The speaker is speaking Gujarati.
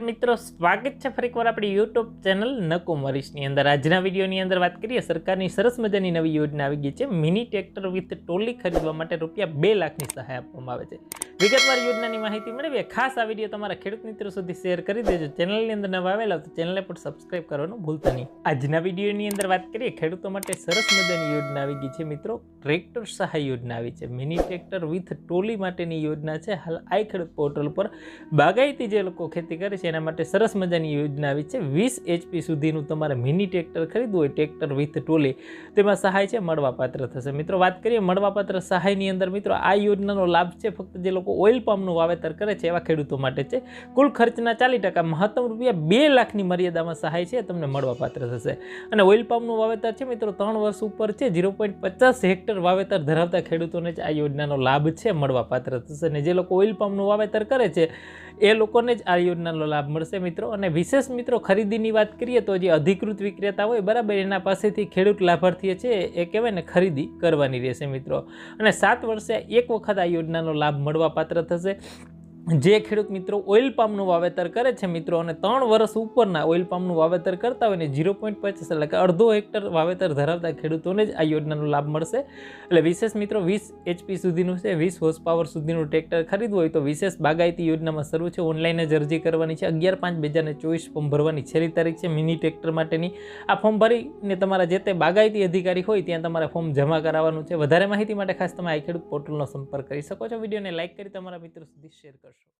મિત્રો, સ્વાગત છે ફરી એકવાર આપણી યુટ્યુબ ચેનલ નકુમરીશની અંદર. આજના વિડીયોની અંદર વાત કરીએ, સરકારની સરસ મજાની નવી યોજના આવી ગઈ છે. મિની ટ્રેક્ટર વિથ ટોલી ખરીદવા માટે રૂપિયા બે લાખની સહાય આપવામાં આવે છે. વિગતવાર યોજનાની માહિતી મેળવીએ. ખાસ આ વીડિયો તમારા ખેડૂત મિત્રો સુધી શેર કરી દેજો. ચેનલની અંદર નવા આવેલા તો ચેનલને પણ સબસ્ક્રાઈબ કરવાનું ભૂલતા નહીં. આજના વિડીયોની અંદર વાત કરીએ. ખેડૂતો માટે સરસ મજાની યોજના આવી ગઈ છે મિત્રો. ટ્રેક્ટર સહાય યોજના આવી છે. મિની ટ્રેક્ટર વિથ ટોલી માટેની યોજના છે. હાલ આઈ ખેડૂત પોર્ટલ પર બાગાયતી જે લોકો ખેતી કરે છે એના માટે સરસ મજાની યોજના આવી છે. વીસ એચપી સુધીનું તમારે મિની ટ્રેક્ટર ખરીદવું હોય, ટ્રેક્ટર વિથ ટોલી, તેમાં સહાય છે, મળવાપાત્ર થશે. મિત્રો, વાત કરીએ મળવાપાત્ર સહાયની અંદર મિત્રો, આ યોજનાનો લાભ છે ફક્ત જે લોકો ઓઇલ પામનું વાવેતર કરે છે એવા ખેડૂતો માટે છે. કુલ ખર્ચના ચાલીસ ટકા મહત્તમ રૂપિયા બે લાખની મર્યાદામાં સહાય છે, તમને મળવાપાત્ર થશે. અને ઓઇલ પામનું વાવેતર છે મિત્રો ત્રણ વર્ષ ઉપર છે, ઝીરો પોઈન્ટ પચાસ હેક્ટર વાવેતર ધરાવતા ખેડૂતોને જ આ યોજનાનો લાભ છે મળવાપાત્ર થશે. અને જે લોકો ઓઇલ પામનું વાવેતર કરે છે એ લોકોને જ આ યોજનાનો લાભ મળશે મિત્રો. અને વિશેષ મિત્રો, ખરીદીની વાત કરીએ તો જે અધિકૃત વિક્રેતા હોય બરાબર એના પાસેથી ખેડૂત લાભાર્થીએ છે એ કહેવાય ને ખરીદી કરવાની રહેશે મિત્રો. અને સાત વર્ષે એક વખત આ યોજનાનો લાભ મળવાપાત્ર થશે. જે ખેડૂત મિત્રો ઓઇલ પામનું વાવેતર કરે છે મિત્રો અને ત્રણ વર્ષ ઉપરના ઓઇલ પામનું વાવેતર કરતા હોય ને ઝીરો પોઈન્ટ પચીસ એટલે કે અડધો હેક્ટર વાવેતર ધરાવતા ખેડૂતોને જ આ યોજનાનો લાભ મળશે. એટલે વિશેષ મિત્રો વીસ એચપી સુધીનું છે, વીસ હોર્સ પાવર સુધીનું ટ્રેક્ટર ખરીદવું હોય તો વિશેષ બાગાયતી યોજનામાં શરૂ છે. ઓનલાઈન જ અરજી કરવાની છે. અગિયાર પાંચ બે હજાર ચોવીસ ફોર્મ ભરવાની છેલ્લી તારીખ છે. મિની ટ્રેક્ટર માટેની આ ફોર્મ ભરીને તમારા જે તે બાગાયતી અધિકારી હોય ત્યાં તમારે ફોર્મ જમા કરાવવાનું છે. વધારે માહિતી માટે ખાસ તમે આ ખેડૂત પોર્ટલનો સંપર્ક કરી શકો છો. વિડીયોને લાઇક કરી તમારા મિત્રો સુધી શેર કરશો.